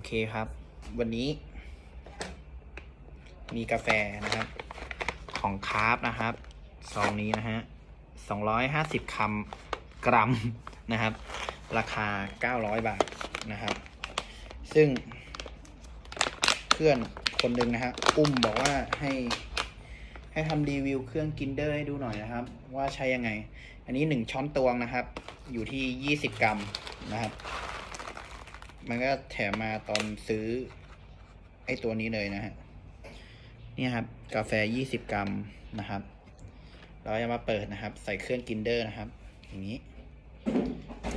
อเคครับ วันนี้ มีกาแฟนะครับ ของคาร์บนะครับซองนี้นะฮะสองร้อยห้าสิบคำกรัมนะครับ ราคาเก้าร้อยบาทนะครับ ซึ่ง เพื่อนคนหนึ่งนะฮะอุ้มบอกว่าให้ให้ทำรีวิวเครื่องกินเดอร์ให้ดูหน่อยนะครับ ว่าใช้ยังไง อันนี้หนึ่งช้อนตวงนะครับ อยู่ที่ยี่สิบกรัมนะครับ มันก็แถมมาตอนซื้อ ไอ้ตัวนี้เลยนะฮะนี่ครับ กาแฟยี่สิบกรัมนะครับ เราจะมาเปิดนะครับ ใส่เครื่องกินเดอร์นะครับ อย่างนี้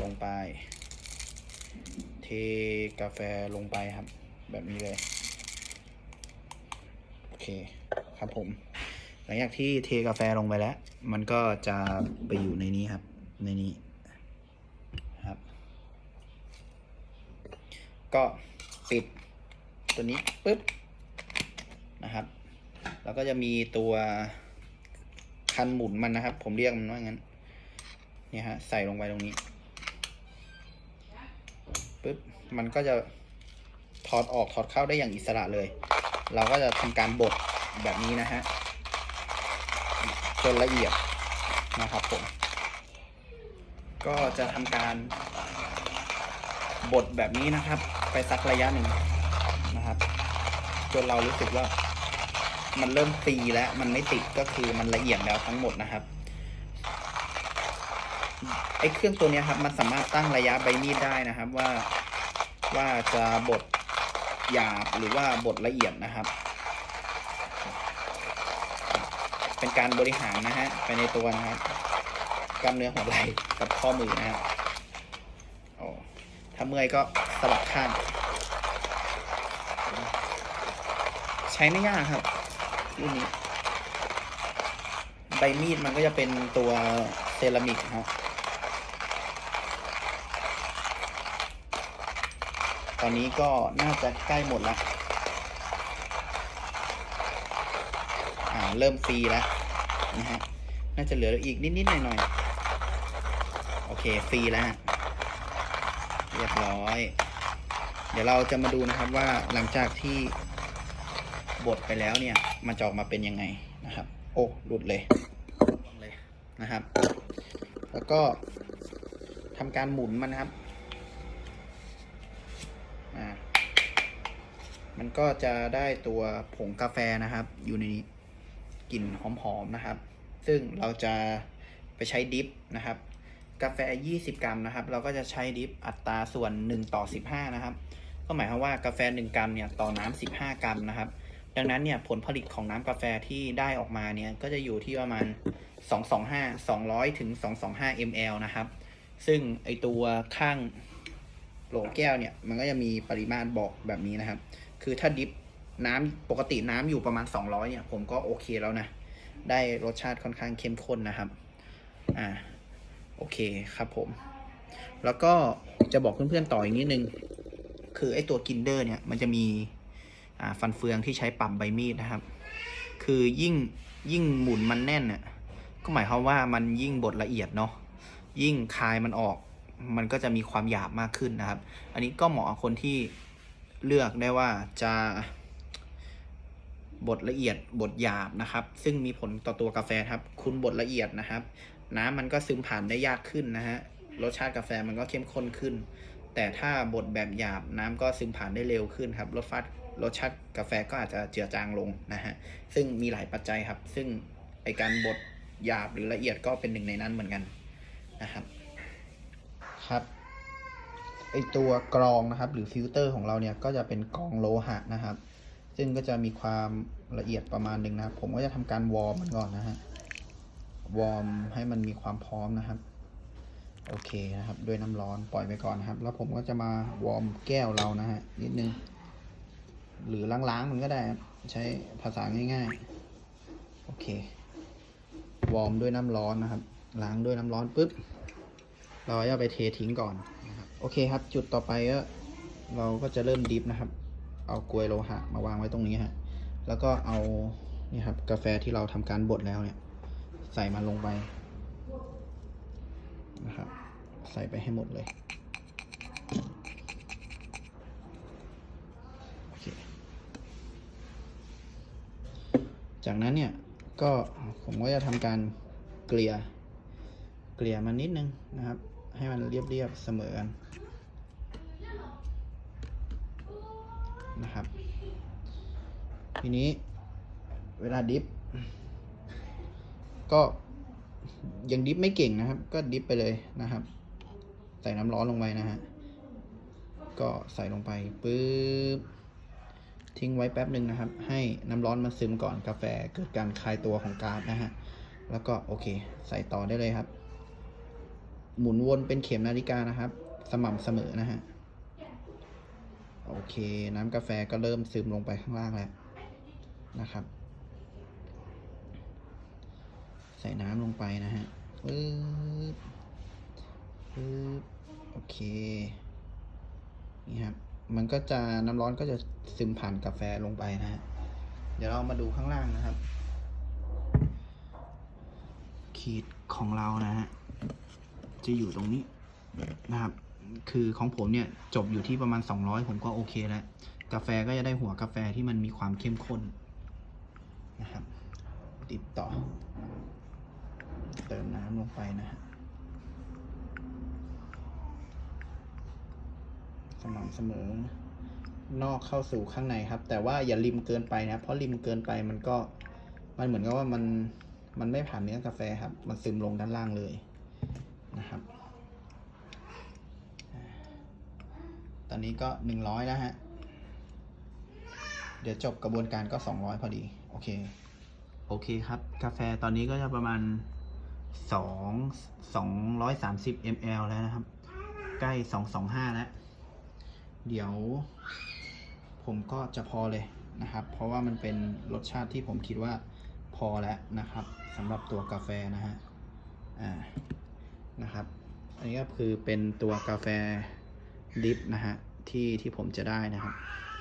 ลงไป เทกาแฟลงไปครับ แบบนี้เลย โอเคครับผม หลังจากที่เทกาแฟลงไปแล้ว มันก็จะไปอยู่ในนี้ครับ ในนี้ครับ ก็ปิดตัวนี้ปุ๊บนะครับ แล้วก็จะมีตัวคันหมุนมันนะครับ ผมเรียกมันว่างั้นเนี่ยฮะใส่ลงไปตรงนี้ปุ๊บมันก็จะถอดออกถอดเข้าได้อย่างอิสระเลย เราก็จะทำการบดแบบนี้นะฮะจนละเอียดนะครับผม ก็จะทำการบดแบบนี้นะครับ ไปสักระยะหนึ่งนะครับ จนเรารู้สึกว่า มันเริ่มตีแล้ว มันไม่ติดก็คือมันละเอียดแล้วทั้งหมดนะครับไอ้เครื่องตัวนี้ครับ มันสามารถตั้งระยะใบมีดได้นะครับ ว่าว่าจะบดหยาบหรือว่าบดละเอียดนะครับ เป็นการบริหารนะฮะไปในตัวนะครับกล้ามเนื้อหัวไหล่กับข้อมือนะครับโอ้ถ้าเมื่อยก็ สลับข้าง ใช้ไม่ยากครับรุ่นนี้ ใบมีดมันก็จะเป็นตัวเซรามิกครับ ตอนนี้ก็น่าจะใกล้หมดแล้วอ่าเริ่มฟรีแล้วนะฮะ น่าจะเหลืออีกนิด ๆ หน่อย ๆ โอเค ฟรีแล้วฮะเรียบร้อย เดี๋ยวเราจะมาดูนะครับว่าหลังจากที่บดไปแล้วเนี่ย มันจะออกมาเป็นยังไงนะครับ โอ้หลุดเลยเลยนะครับ แล้วก็ทำการหมุนมันนะครับอ่ามันก็จะได้ตัวผงกาแฟนะครับ อยู่ในนี้กลิ่นหอมๆนะครับ ซึ่งเราจะไปใช้ดิฟนะครับกาแฟ 20 กรัมนะครับ เราก็จะใช้ดิฟอัตราส่วน 1 ต่อ 15 นะครับ ก็หมายความว่ากาแฟ 1 กรัมเนี่ยต่อน้ำ15 กรัมนะครับ ดังนั้นเนี่ยผลผลิตของน้ำกาแฟที่ได้ออกมาเนี่ยก็จะอยู่ที่ประมาณ 225 200ถึง225 ml นะครับ ซึ่งไอตัวข้างโหลแก้วเนี่ยมันก็จะมีปริมาตรบอกแบบนี้นะครับ คือถ้าดิฟน้ำปกติน้ำอยู่ประมาณ 200เนี่ยผมก็โอเคแล้วนะ ได้รสชาติค่อนข้างเข้มข้นนะครับ อ่า โอเคครับผม แล้วก็จะบอกเพื่อนๆต่ออีกนิดนึง คือไอตัวกินเดอร์เนี่ย มันจะมีฟันเฟืองที่ใช้ปรับใบมีดนะครับ คือยิ่งยิ่งหมุนมันแน่นเนี่ยก็หมายความว่ามันยิ่งบดละเอียดเนาะยิ่งคายมันออก มันก็จะมีความหยาบมากขึ้นนะครับ อันนี้ก็เหมาะกับคนที่เลือกได้ว่าจะบดละเอียดบดหยาบนะครับ ซึ่งมีผลต่อตัวกาแฟครับ คุณบดละเอียดนะครับ น้ำมันก็ซึมผ่านได้ยากขึ้นนะฮะรสชาติกาแฟมันก็เข้มข้นขึ้น แต่ถ้าบดแบบหยาบน้ำก็ซึมผ่านได้เร็วขึ้นครับรสฟัดรสชาติกาแฟก็อาจจะเจือจางลงนะฮะซึ่งมีหลายปัจจัยครับ ซึ่งไอการบดหยาบหรือละเอียดก็เป็นหนึ่งในนั้นเหมือนกันนะครับครับไอตัวกรองนะครับ หรือฟิลเตอร์ของเราเนี่ยก็จะเป็นกรองโลหะนะครับ ซึ่งก็จะมีความละเอียดประมาณหนึ่งนะครับ ผมก็จะทำการวอร์มมันก่อนนะฮะวอร์มให้มันมีความพร้อมนะครับ โอเคนะครับ ด้วยน้ำร้อนปล่อยไปก่อนนะครับ แล้วผมก็จะมาวอร์มแก้วเรานะฮะนิดนึง หรือล้างๆมันก็ได้ ใช้ภาษาง่ายๆ โอเค วอร์มด้วยน้ำร้อนนะครับ ล้างด้วยน้ำร้อนปุ๊บ เราจะไปเททิ้งก่อนนะครับ โอเคครับ จุดต่อไปก็เราก็จะเริ่มดิฟนะครับ เอากลวยโลหะมาวางไว้ตรงนี้ฮะ แล้วก็เอานี่ครับกาแฟที่เราทำการบดแล้วเนี่ย ใส่มันลงไปนะครับ ใส่ไปให้หมดเลยจากนั้นเนี่ยก็ผมก็จะทำการเกลี่ยเกลี่ยมันนิดนึงนะครับ ให้มันเรียบๆเสมอกันนะครับ ทีนี้เวลาดิฟก็ยังดิฟไม่เก่งนะครับ ก็ดิฟไปเลยนะครับ ใส่น้ำร้อนลงไปนะฮะ ก็ใส่ลงไปปึ๊บ ทิ้งไว้แป๊บหนึ่งนะครับ ให้น้ำร้อนมันซึมก่อนกาแฟเกิดการคลายตัวของกาซนะฮะ แล้วก็โอเค ใส่ต่อได้เลยครับ หมุนวนเป็นเข็มนาฬิกานะครับ สม่ำเสมอนะฮะ โอเค น้ำกาแฟก็เริ่มซึมลงไปข้างล่างแล้วนะครับ ใส่น้ำลงไปนะฮะปึ๊บปึ๊บ โอเค นี่ครับ มันก็จะน้ำร้อนก็จะซึมผ่านกาแฟลงไปนะฮะ เดี๋ยวเรามาดูข้างล่างนะครับ ขีดของเรานะฮะ จะอยู่ตรงนี้นะครับ คือของผมเนี่ยจบอยู่ที่ประมาณ 200 ผมก็โอเคแล้ว กาแฟก็จะได้หัวกาแฟที่มันมีความเข้มข้นนะครับ ติดต่อ เติมน้ำลงไปนะฮะ สม่ำเสมอ นอกเข้าสู่ข้างในครับ แต่ว่าอย่าริมเกินไปนะเพราะริมเกินไปมันก็มันเหมือนกับว่ามันมันไม่ผ่านเนื้อกาแฟครับ มันซึมลงด้านล่างเลยนะครับ ตอนนี้ก็หนึ่งร้อยแล้วฮะ เดี๋ยวจบกระบวนการก็สองร้อยพอดี โอเค โอเคครับ กาแฟตอนนี้ก็จะประมาณสองสองร้อยสามสิบ ml แล้วนะครับ ใกล้สองสองห้าแล้ว เดี๋ยว ผมก็จะพอเลยนะครับ เพราะว่ามันเป็นรสชาติที่ผมคิดว่าพอแล้วนะครับสำหรับตัวกาแฟนะฮะอ่านะครับ อันนี้ก็คือเป็นตัวกาแฟดิฟนะฮะที่ที่ผมจะได้นะครับ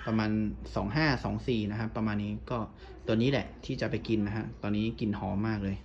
ประมาณ 25 24 นะครับ ประมาณนี้ก็ตัวนี้แหละที่จะไปกินนะฮะตอนนี้กลิ่นหอมมากเลย